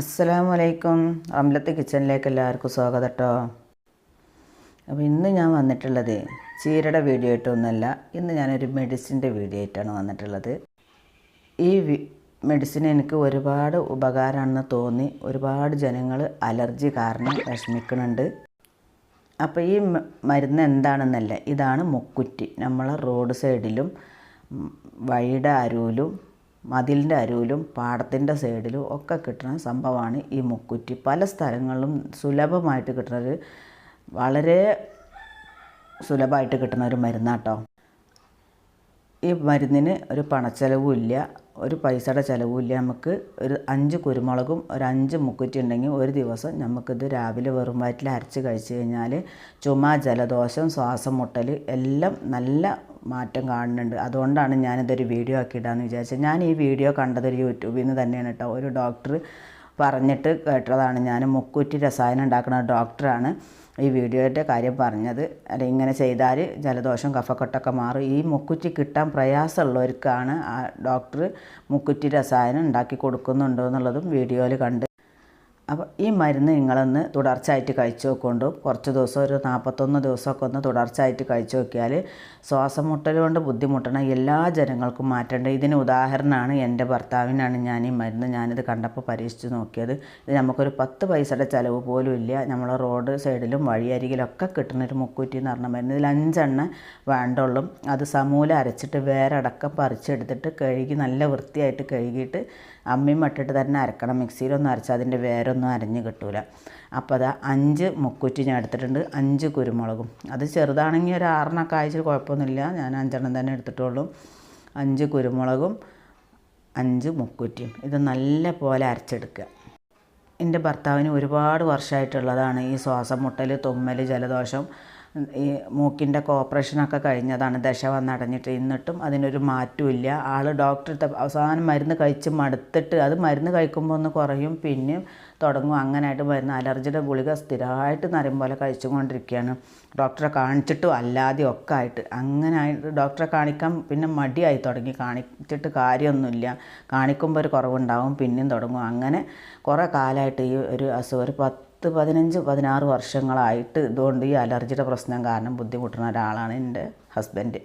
അസ്സലാമു അലൈക്കും കിച്ചണിലേക്ക് എല്ലാവർക്കും സ്വാഗതം കേട്ടോ അപ്പോൾ ഇന്ന് ഞാൻ വന്നിട്ടുള്ളത് ചീരയുടെ വീഡിയോ ആയിട്ടൊന്നുമല്ല ഇന്ന് ഞാനൊരു മെഡിസിന്റെ വീഡിയോ ആയിട്ടാണ് വന്നിട്ടുള്ളത്. ഈ മെഡിസിൻ എനിക്ക് ഒരുപാട് ഉപകാരമാണെന്ന് തോന്നി ഒരുപാട് ജനങ്ങൾ അലർജി കാരണം വിഷമിക്കുന്നുണ്ട് അപ്പോൾ ഈ മരുന്ന് എന്താണെന്നല്ല ഇതാണ് മുക്കുറ്റി. നമ്മളെ റോഡ് സൈഡിലും വഴിയുടെ അരുവിലും മതിലിന്റെ അരുവിലും പാടത്തിന്റെ സൈഡിലും ഒക്കെ കിട്ടുന്ന സംഭവമാണ് ഈ മുക്കുറ്റി. പല സ്ഥലങ്ങളിലും സുലഭമായിട്ട് കിട്ടുന്നത് വളരെ സുലഭമായിട്ട് കിട്ടുന്ന ഒരു മരുന്നാട്ടോ. ഈ മരുന്നിന് ഒരു പണച്ചെലവും ഇല്ല. ഒരു പൈസയുടെ ചിലവും ഇല്ല. നമുക്ക് ഒരു അഞ്ച് കുരുമുളകും ഒരു അഞ്ച് മുക്കുറ്റി ഉണ്ടെങ്കിൽ ഒരു ദിവസം നമുക്കിത് രാവിലെ വെറും വയറ്റിൽ അരച്ച് കഴിച്ച് കഴിഞ്ഞാൽ ചുമ ജലദോഷം ശ്വാസം മുട്ടൽ എല്ലാം നല്ല മാറ്റം കാണുന്നുണ്ട്. അതുകൊണ്ടാണ് ഞാനിതൊരു വീഡിയോ ആക്കി ആക്കിയിടാന്ന് വിചാരിച്ചത്. ഞാൻ ഈ വീഡിയോ കണ്ടത് ഒരു യൂട്യൂബിൽ നിന്ന് തന്നെയാണ് കേട്ടോ ഒരു ഡോക്ടർ പറഞ്ഞിട്ട് കേട്ടതാണ്. ഞാൻ മുക്കുറ്റി രസായനം ഉണ്ടാക്കുന്ന ഡോക്ടറാണ് ഈ വീഡിയോയുടെ കാര്യം പറഞ്ഞത്. അല്ല ഇങ്ങനെ ചെയ്താൽ ജലദോഷം കഫക്കെട്ടൊക്കെ മാറും. ഈ മുക്കുറ്റി കിട്ടാൻ പ്രയാസമുള്ളവർക്കാണ് ആ ഡോക്ടർ മുക്കുറ്റി രസായനം ഉണ്ടാക്കി കൊടുക്കുന്നുണ്ടോ എന്നുള്ളതും വീഡിയോയിൽ കണ്ട് അപ്പോൾ ഈ മരുന്ന് നിങ്ങളൊന്ന് തുടർച്ചയായിട്ട് കഴിച്ചു നോക്കൊണ്ട് കുറച്ച് ദിവസം ഒരു നാൽപ്പത്തൊന്ന് ദിവസമൊക്കെ ഒന്ന് തുടർച്ചയായിട്ട് കഴിച്ചു നോക്കിയാൽ ശ്വാസം മുട്ടൽ കൊണ്ട് ബുദ്ധിമുട്ടണ എല്ലാ ജനങ്ങൾക്കും മാറ്റേണ്ടത് ഇതിന് ഉദാഹരണമാണ് എന്റെ ഭർത്താവിനാണ് ഞാൻ ഈ മരുന്ന് ഞാനിത് കണ്ടപ്പോൾ പരീക്ഷിച്ച് നോക്കിയത്. ഇത് നമുക്കൊരു പത്ത് പൈസയുടെ ചിലവ് പോലും ഇല്ല. നമ്മളെ റോഡ് സൈഡിലും വഴിയരികിലൊക്കെ കിട്ടുന്ന ഒരു മുക്കൂറ്റി എന്ന് പറഞ്ഞ മരുന്ന്. ഇതിൽ അഞ്ചെണ്ണം വേണ്ടുള്ളൂ. അത് സമൂലം അരച്ചിട്ട് വേരടക്കം പറിച്ചെടുത്തിട്ട് കഴുകി നല്ല വൃത്തിയായിട്ട് കഴുകിയിട്ട് അമ്മയും മട്ടിട്ട് തന്നെ അരക്കണം. മിക്സിയിലൊന്നും അരച്ചാൽ അതിന്റെ വേരൊന്നും അരഞ്ഞ് കിട്ടൂല. അപ്പോൾ അത് അഞ്ച് മുക്കുറ്റി ഞാൻ എടുത്തിട്ടുണ്ട്. അഞ്ച് കുരുമുളകും. അത് ചെറുതാണെങ്കിൽ ഒരു ആറെണ്ണൊക്കെ ആഴ്ച കുഴപ്പമൊന്നുമില്ല. ഞാൻ അഞ്ചെണ്ണം തന്നെ എടുത്തിട്ടുള്ളൂ. അഞ്ച് കുരുമുളകും അഞ്ച് മുക്കുറ്റിയും. ഇത് നല്ല പോലെ അരച്ചെടുക്കുക. എന്റെ ഭർത്താവിന് ഒരുപാട് വർഷമായിട്ടുള്ളതാണ് ഈ ശ്വാസം മുട്ടൽ തുമ്മൽ ജലദോഷം ഈ മൂക്കിന്റെ ഓപ്പറേഷനൊക്കെ കഴിഞ്ഞതാണ്. ദശ വന്നടഞ്ഞിട്ട് എന്നിട്ടും അതിനൊരു മാറ്റമില്ല ആൾ ഡോക്ടർ അവസാനം മരുന്ന് കഴിച്ച് മടുത്തിട്ട് അത് മരുന്ന് കഴിക്കുമ്പോൾ ഒന്ന് കുറയും പിന്നെയും തുടങ്ങും. അങ്ങനെയായിട്ട് മരുന്ന് അലർജിയുടെ ഗുളിക സ്ഥിരമായിട്ട് നരം പോലെ കഴിച്ചുകൊണ്ടിരിക്കുകയാണ്. ഡോക്ടറെ കാണിച്ചിട്ടും അല്ലാതെ ഒക്കെ ആയിട്ട്. അങ്ങനെ ആയിട്ട് ഡോക്ടറെ കാണിക്കാൻ പിന്നെ മടിയായി തുടങ്ങി. കാണിച്ചിട്ട് കാര്യമൊന്നുമില്ല. കാണിക്കുമ്പോൾ ഒരു കുറവുണ്ടാവും പിന്നെയും തുടങ്ങും. അങ്ങനെ കുറേ കാലമായിട്ട് ഈ ഒരു അസുഖം ഒരു പത്ത് പതിനഞ്ച് പതിനാറ് വർഷങ്ങളായിട്ട് ഇതുകൊണ്ട് ഈ അലർജിയുടെ പ്രശ്നം കാരണം ബുദ്ധിമുട്ടുന്ന ഒരാളാണ് എന്റെ ഹസ്ബൻഡ്.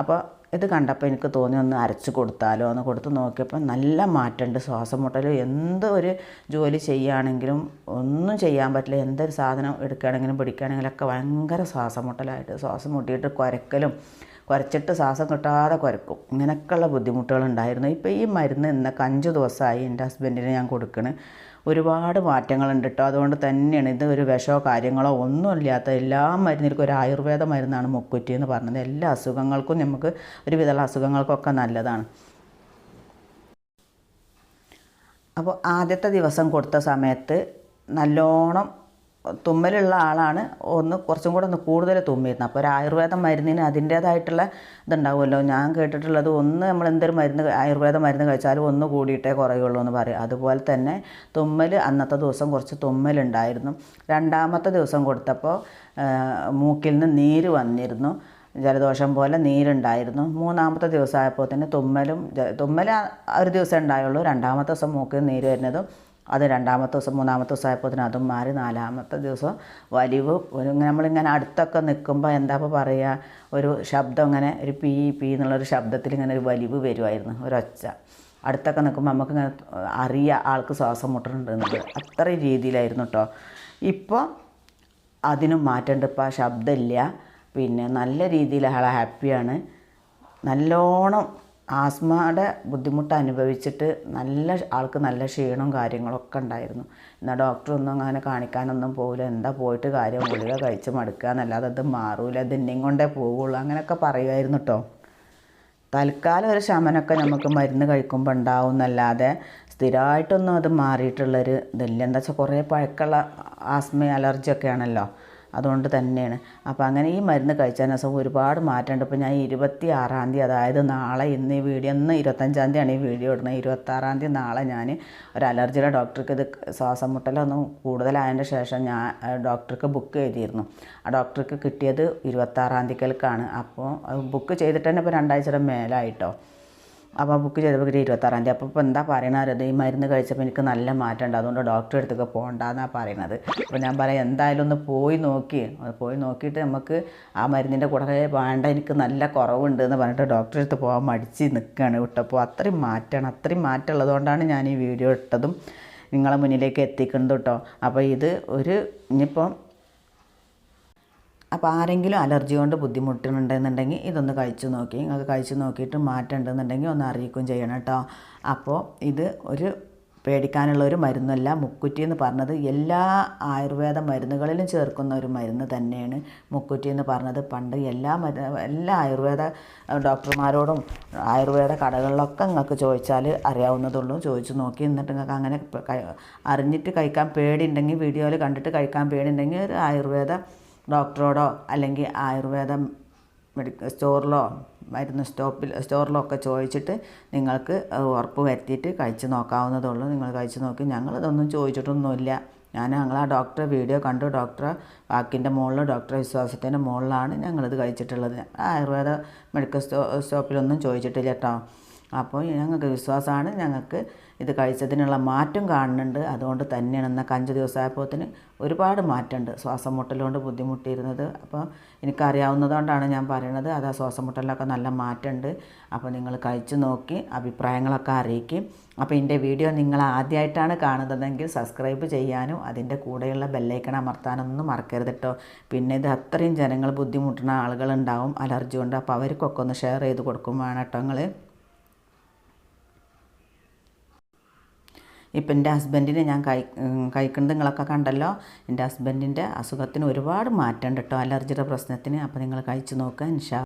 അപ്പോൾ ഇത് കണ്ടപ്പോൾ എനിക്ക് തോന്നി ഒന്ന് അരച്ച് കൊടുത്താലോ എന്ന് കൊടുത്ത് നോക്കിയപ്പോൾ നല്ല മാറ്റമുണ്ട്. ശ്വാസം മുട്ടൽ എന്ത് ഒരു ജോലി ചെയ്യുകയാണെങ്കിലും ഒന്നും ചെയ്യാൻ പറ്റില്ല. എന്തൊരു സാധനം എടുക്കുകയാണെങ്കിലും പിടിക്കുകയാണെങ്കിലൊക്കെ ഭയങ്കര ശ്വാസം മുട്ടലായിട്ട്. ശ്വാസം മുട്ടിയിട്ട് കുരക്കലും കുരച്ചിട്ട് ശ്വാസം കിട്ടാതെ കുരക്കും. ഇങ്ങനെയൊക്കെയുള്ള ബുദ്ധിമുട്ടുകളുണ്ടായിരുന്നു ഇപ്പോൾ ഈ മരുന്ന് ഇന്നൊക്കെ അഞ്ച് ദിവസമായി എന്റെ ഹസ്ബൻഡിന് ഞാൻ കൊടുക്കണ്. ഒരുപാട് മാറ്റങ്ങളുണ്ട് കേട്ടോ അതുകൊണ്ട് തന്നെയാണ് ഇത് ഒരു വിഷമോ കാര്യങ്ങളോ ഒന്നുമില്ലാത്ത എല്ലാ മരുന്നിൽക്കും ഒരു ആയുർവേദ മരുന്നാണ് മുക്കുറ്റി എന്ന് പറഞ്ഞത്. എല്ലാ അസുഖങ്ങൾക്കും നമുക്ക് ഒരുവിധമുള്ള അസുഖങ്ങൾക്കൊക്കെ നല്ലതാണ്. അപ്പോൾ ആദ്യത്തെ ദിവസം കൊടുത്ത സമയത്ത് നല്ലോണം തുമ്മലുള്ള ആളാണ്. ഒന്ന് കുറച്ചും കൂടെ ഒന്ന് കൂടുതൽ തുമ്മിയിരുന്നു. അപ്പോൾ ഒരു ആയുർവേദ മരുന്നിന് അതിന്റേതായിട്ടുള്ള ഇതുണ്ടാവുമല്ലോ. ഞാൻ കേട്ടിട്ടുള്ളത് ഒന്ന് നമ്മൾ എന്തൊരു മരുന്ന് ആയുർവേദ മരുന്ന് കഴിച്ചാലും ഒന്ന് കൂടിയിട്ടേ കുറയുള്ളൂ എന്ന് പറയും. അതുപോലെ തന്നെ തുമ്മൽ അന്നത്തെ ദിവസം കുറച്ച് തുമ്മലുണ്ടായിരുന്നു രണ്ടാമത്തെ ദിവസം കൊടുത്തപ്പോൾ മൂക്കിൽ നിന്ന് നീര് വന്നിരുന്നു. ജലദോഷം പോലെ നീരുണ്ടായിരുന്നു. മൂന്നാമത്തെ ദിവസം ആയപ്പോൾ തന്നെ തുമ്മലും തുമ്മൽ ഒരു ദിവസം ഉണ്ടായുള്ളൂ. രണ്ടാമത്തെ ദിവസം മൂക്കിൽ നീര് വരുന്നതും അത് രണ്ടാമത്തെ ദിവസം മൂന്നാമത്തെ ദിവസം ആയപ്പോൾ തന്നെ അതും മാറി. നാലാമത്തെ ദിവസം വലിവ്. ഒരു നമ്മളിങ്ങനെ അടുത്തൊക്കെ നിൽക്കുമ്പോൾ എന്താ ഇപ്പോൾ പറയുക? ഒരു ശബ്ദം ഇങ്ങനെ ഒരു പീ പീ എന്നുള്ളൊരു ശബ്ദത്തിൽ ഇങ്ങനെ ഒരു വലിവ് വരുമായിരുന്നു ഒരൊച്ച അടുത്തൊക്കെ നിൽക്കുമ്പോൾ നമുക്കിങ്ങനെ അറിയാം ആൾക്ക് ശ്വാസം മുട്ടുന്നുണ്ട് എന്നുള്ളത് അത്രയും രീതിയിലായിരുന്നു കേട്ടോ ഇപ്പോൾ അതിനും മാറ്റമുണ്ട് ഇപ്പോൾ ആ ശബ്ദമില്ല പിന്നെ നല്ല രീതിയിൽ ആൾ ഹാപ്പിയാണ്. നല്ലോണം ആസ്മയുടെ ബുദ്ധിമുട്ട് അനുഭവിച്ചിട്ട് നല്ല ആൾക്ക് നല്ല ക്ഷീണവും കാര്യങ്ങളൊക്കെ ഉണ്ടായിരുന്നു. എന്നാൽ ഡോക്ടറൊന്നും അങ്ങനെ കാണിക്കാനൊന്നും പോകില്ല എന്താ പോയിട്ട് കാര്യം? ഗുളിക കഴിച്ച് മടുക്കുക എന്നല്ലാതെ അത് മാറൂല. ഇത് എന്നെയും കൊണ്ടേ പോവുള്ളൂ. അങ്ങനെയൊക്കെ പറയുമായിരുന്നു കേട്ടോ തൽക്കാലം ഒരു ശമനമൊക്കെ നമുക്ക് മരുന്ന് കഴിക്കുമ്പോൾ ഉണ്ടാവും എന്നല്ലാതെ സ്ഥിരമായിട്ടൊന്നും അത് മാറിയിട്ടുള്ളൊരു ഇതില്ല. എന്താ വെച്ചാൽ കുറേ പഴക്കമുള്ള ആസ്മ അലർജി ആണല്ലോ. അതുകൊണ്ട് തന്നെയാണ്. അപ്പോൾ അങ്ങനെ ഈ മരുന്ന് കഴിച്ചതിന് അസുഖം ഒരുപാട് മാറ്റമുണ്ട്. ഇപ്പോൾ ഞാൻ ഇരുപത്തി ആറാം തീയതി അതായത് നാളെ ഇന്ന് ഈ വീഡിയോ ഇന്ന് ഇരുപത്തഞ്ചാം തീയതിയാണ് ഈ വീഡിയോ ഇടുന്നത്. ഇരുപത്താറാം തീയതി നാളെ ഞാൻ ഒരു അലർജിയുടെ ഡോക്ടർക്ക് ഇത് ശ്വാസം മുട്ടലൊന്നും കൂടുതലായതിന്റെ ശേഷം ഞാൻ ഡോക്ടർക്ക് ബുക്ക് ചെയ്തിരുന്നു ആ ഡോക്ടർക്ക് കിട്ടിയത് ഇരുപത്താറാം തീയതിക്കൽക്കാണ്. അപ്പോൾ ബുക്ക് ചെയ്തിട്ട് തന്നെ ഇപ്പോൾ രണ്ടാഴ്ചയുടെ മേലായിട്ടോ. അപ്പോൾ ബുക്ക് ചെയ്തപ്പോൾ ഒരു ഇരുപത്താറാം തീയതി. അപ്പോൾ ഇപ്പോൾ എന്താ പറയണത്? ഈ മരുന്ന് കഴിച്ചപ്പോൾ എനിക്ക് നല്ല മാറ്റമുണ്ട്. അതുകൊണ്ട് ഡോക്ടറെ അടുത്തൊക്കെ പോകണ്ടെന്നാണ് പറയണത്. അപ്പോൾ ഞാൻ പറയാം എന്തായാലും ഒന്ന് പോയി നോക്കി. പോയി നോക്കിയിട്ട് നമുക്ക് ആ മരുന്നിന്റെ കൂടെ വേണ്ട എനിക്ക് നല്ല കുറവുണ്ട് എന്ന് പറഞ്ഞിട്ട് ഡോക്ടറെ അടുത്ത് പോകാൻ മടിച്ച് നിൽക്കുകയാണ് വിട്ടപ്പോൾ അത്രയും മാറ്റമാണ്. അത്രയും മാറ്റം ഉള്ളതുകൊണ്ടാണ് ഞാൻ ഈ വീഡിയോ ഇട്ടതും നിങ്ങളെ മുന്നിലേക്ക് എത്തിക്കുന്നത് കേട്ടോ. അപ്പോൾ ഇത് ഒരു ഇനിയിപ്പം അപ്പോൾ ആരെങ്കിലും അലർജി കൊണ്ട് ബുദ്ധിമുട്ടുന്നുണ്ടെന്നുണ്ടെങ്കിൽ ഇതൊന്ന് കഴിച്ചു നോക്കി. നിങ്ങൾക്ക് കഴിച്ചു നോക്കിയിട്ട് മാറ്റം ഉണ്ടെന്നുണ്ടെങ്കിൽ ഒന്ന് അറിയിക്കുകയും ചെയ്യണം കേട്ടോ. അപ്പോൾ ഇത് ഒരു പേടിക്കാനുള്ള ഒരു മരുന്നല്ല. മുക്കുറ്റി എന്ന് പറഞ്ഞത് എല്ലാ ആയുർവേദ മരുന്നുകളിലും ചേർക്കുന്ന ഒരു മരുന്ന് തന്നെയാണ് മുക്കുറ്റി എന്ന് പറഞ്ഞത്. പണ്ട് എല്ലാ എല്ലാ ആയുർവേദ ഡോക്ടർമാരോടും ആയുർവേദ കടകളിലൊക്കെ നിങ്ങൾക്ക് ചോദിച്ചാൽ അറിയാവുന്നതുള്ളൂ. ചോദിച്ചു നോക്കി എന്നിട്ട് നിങ്ങൾക്ക് അങ്ങനെ അറിഞ്ഞിട്ട് കഴിക്കാൻ പേടിയുണ്ടെങ്കിൽ വീഡിയോയിൽ കണ്ടിട്ട് കഴിക്കാൻ പേടിയുണ്ടെങ്കിൽ ഒരു ആയുർവേദ ഡോക്ടറോടോ അല്ലെങ്കിൽ ആയുർവേദ മെഡിക്കൽ സ്റ്റോറിലോ മരുന്ന് സ്റ്റോപ്പിൽ സ്റ്റോറിലോ ഒക്കെ ചോദിച്ചിട്ട് നിങ്ങൾക്ക് ഉറപ്പ് വരുത്തിയിട്ട് കഴിച്ച് നോക്കാവുന്നതുള്ളൂ നിങ്ങൾ കഴിച്ച് നോക്കി. ഞങ്ങളിതൊന്നും ചോദിച്ചിട്ടൊന്നുമില്ല. ഞാൻ ഞങ്ങൾ ആ ഡോക്ടറെ വീഡിയോ കണ്ടു. ഡോക്ടറെ വാക്കിന്റെ മുകളിൽ ഡോക്ടറെ വിശ്വാസത്തിന്റെ മുകളിലാണ് ഞങ്ങളിത് കഴിച്ചിട്ടുള്ളത്. ആയുർവേദ മെഡിക്കൽ സ്റ്റോ സ്റ്റോപ്പിലൊന്നും ചോദിച്ചിട്ടില്ല കേട്ടോ. അപ്പോൾ ഞങ്ങൾക്ക് വിശ്വാസമാണ്. ഞങ്ങൾക്ക് ഇത് കഴിച്ചതിനുള്ള മാറ്റം കാണുന്നുണ്ട്. അതുകൊണ്ട് തന്നെയാണ് എന്നൊക്കെ അഞ്ച് ദിവസമായപ്പോത്തിന് ഒരുപാട് മാറ്റമുണ്ട്. ശ്വാസം മുട്ടലുകൊണ്ട് ബുദ്ധിമുട്ടിയിരുന്നത്. അപ്പോൾ എനിക്കറിയാവുന്നതുകൊണ്ടാണ് ഞാൻ പറയണത്. അത് ആ ശ്വാസം മുട്ടലിലൊക്കെ നല്ല മാറ്റമുണ്ട്. അപ്പോൾ നിങ്ങൾ കഴിച്ചു നോക്കി അഭിപ്രായങ്ങളൊക്കെ അറിയിക്കും. അപ്പോൾ എന്റെ വീഡിയോ നിങ്ങൾ ആദ്യമായിട്ടാണ് കാണുന്നതെങ്കിൽ സബ്സ്ക്രൈബ് ചെയ്യാനും അതിന്റെ കൂടെയുള്ള ബെല്ലൈക്കൺ അമർത്താനൊന്നും മറക്കരുത് കേട്ടോ. പിന്നെ ഇത് അത്രയും ജനങ്ങൾ ബുദ്ധിമുട്ടുന്ന ആളുകളുണ്ടാവും അലർജി കൊണ്ട്. അപ്പോൾ അവർക്കൊക്കെ ഒന്ന് ഷെയർ ചെയ്ത് കൊടുക്കും വേണം കേട്ടോ നിങ്ങൾ. ഇപ്പം എന്റെ ഹസ്ബൻഡിനെ ഞാൻ കഴി കഴിക്കുന്നത് നിങ്ങളൊക്കെ കണ്ടല്ലോ. എന്റെ ഹസ്ബൻഡിന്റെ അസുഖത്തിന് ഒരുപാട് മാറ്റമുണ്ട് കേട്ടോ. അലർജിയുടെ പ്രശ്നത്തിന്. അപ്പോൾ നിങ്ങൾ കഴിച്ച് നോക്കുക ഇൻഷാ